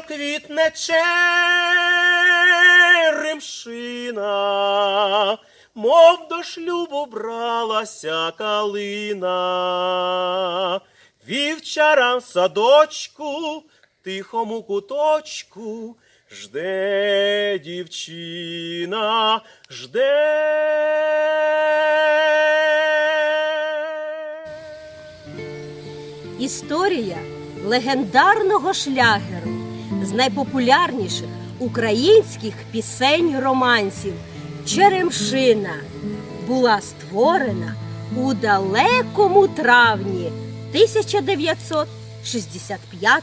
квітне черемшина, мов до шлюбу бралася калина. Вівчарам в садочку, тихому куточку, жде дівчина, жде. Історія легендарного шлягеру з найпопулярніших українських пісень романсів Черемшина була створена у далекому травні 1965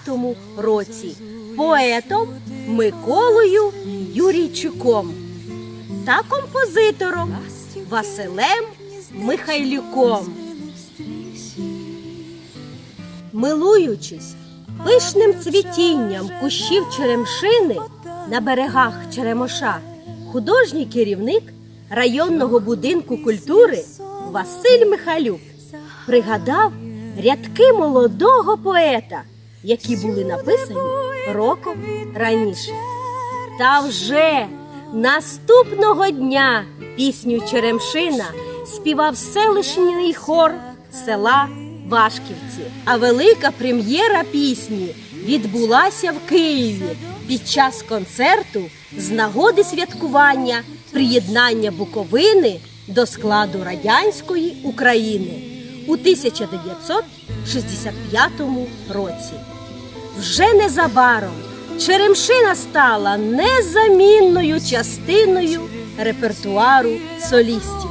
році поетом Миколою Юрійчуком та композитором Василем Михайлюком. Милуючись пишним цвітінням кущів черемшини на берегах Черемоша, художній керівник районного будинку культури Василь Михайлюк пригадав рядки молодого поета, які були написані роком раніше. Та вже наступного дня пісню Черемшина співав селищний хор села Вашківці. А велика прем'єра пісні відбулася в Києві під час концерту з нагоди святкування приєднання Буковини до складу радянської України у 1965 році. Вже незабаром Черемшина стала незамінною частиною репертуару солістів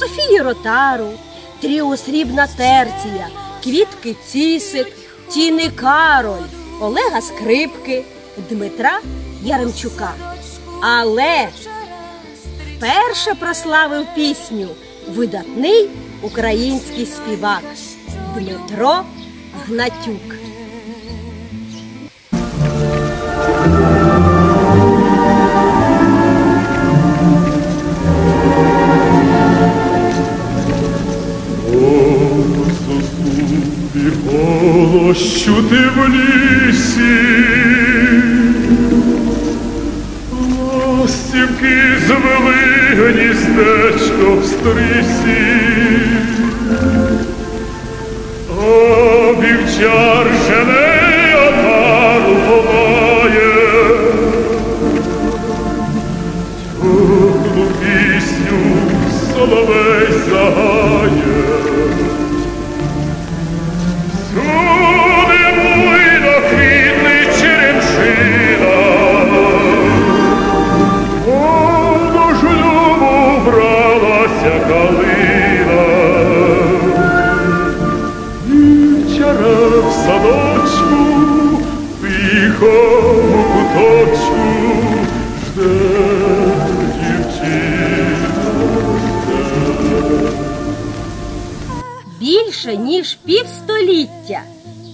Софії Ротару, Тріо Срібна Терція, Квітки Цісик, Тіни Кароль, Олега Скрипки, Дмитра Яремчука. Але вперше прославив пісню видатний український співак Дмитро Гнатюк. І голощу ти в лісі, ластівки звели гніздечко в стрісі, а вівчар жене Більше ніж півстоліття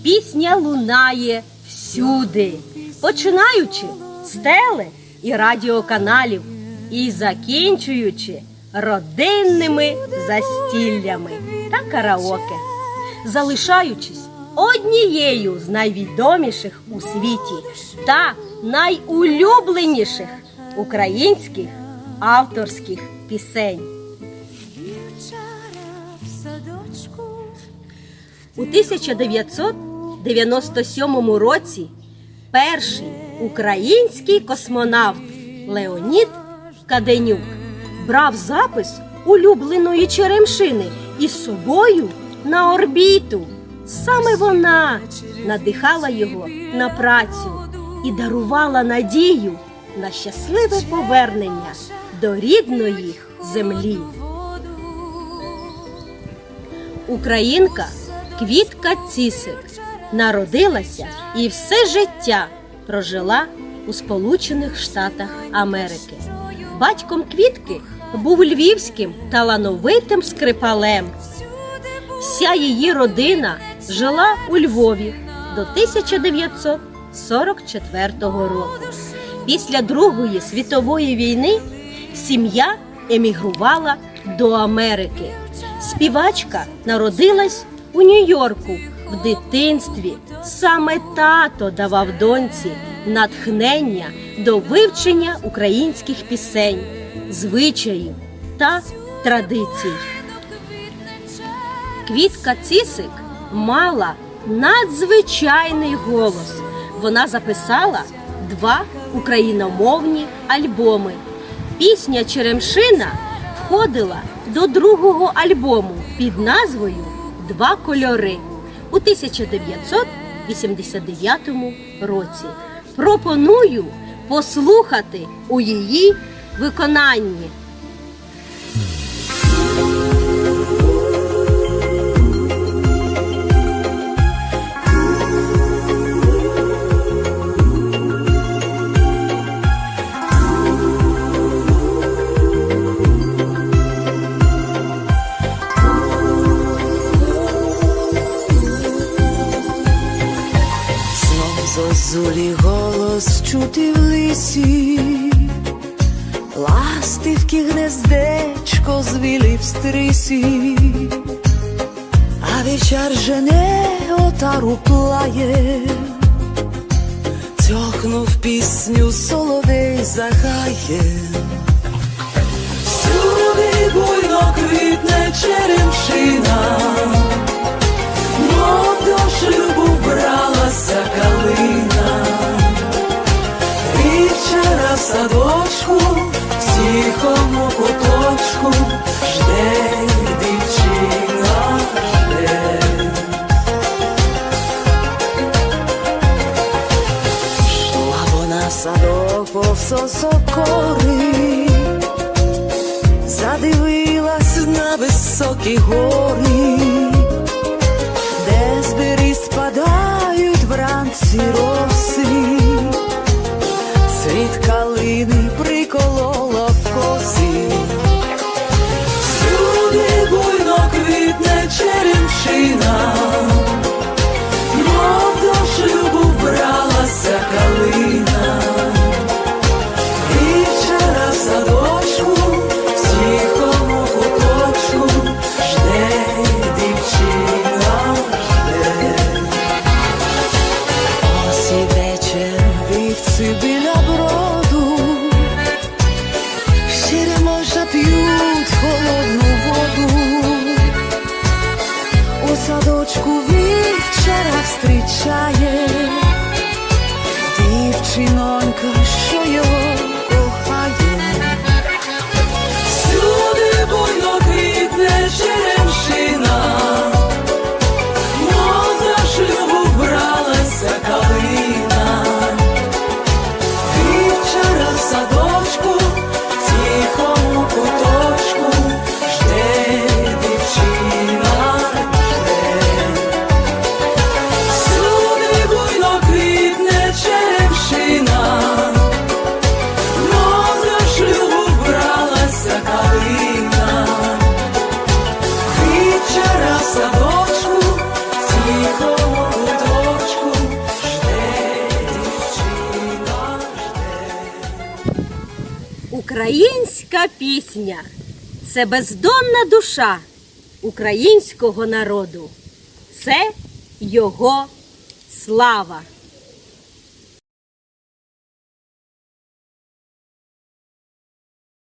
пісня лунає всюди, починаючи з теле і радіоканалів і закінчуючи родинними застіллями та караоке, залишаючись однією з найвідоміших у світі та найулюбленіших українських авторських пісень. У 1997 році перший український космонавт Леонід Каденюк брав запис улюбленої черемшини із собою на орбіту. Саме вона надихала його на працю і дарувала надію на щасливе повернення до рідної землі. Українка Квітка Цісик народилася і все життя прожила у Сполучених Штатах Америки. Батьком Квітки був львівським талановитим скрипалем. Вся її родина жила у Львові до 1944 року. Після Другої світової війни сім'я емігрувала до Америки. Співачка народилась у Нью-Йорку в дитинстві. Саме тато давав доньці натхнення до вивчення українських пісень, звичаїв та традицій. Квітка Цісик мала надзвичайний голос. Вона записала два україномовні альбоми. Пісня Черемшина входила до другого альбому під назвою Два кольори у 1989 році. Пропоную послухати у її виконанні. Зозулі голос чути в лісі, ластивки гнездечко звілі в стрісі, а вечір жене отару плає, цьохнув пісню соловей загає. Всюди буйно квітне черемшина, Мов до шлюбу бралася калина, садочку, в тихому куточку, жде дівчина, жде. Шла вона в садок повсо сокори, задивилась на високі гори де з спадають вранці роси, черемшина, У садочку вівчара встрічає дівчинонька, що його кохає. Всюди буйно квітне Українська пісня це бездонна душа українського народу. Це його слава.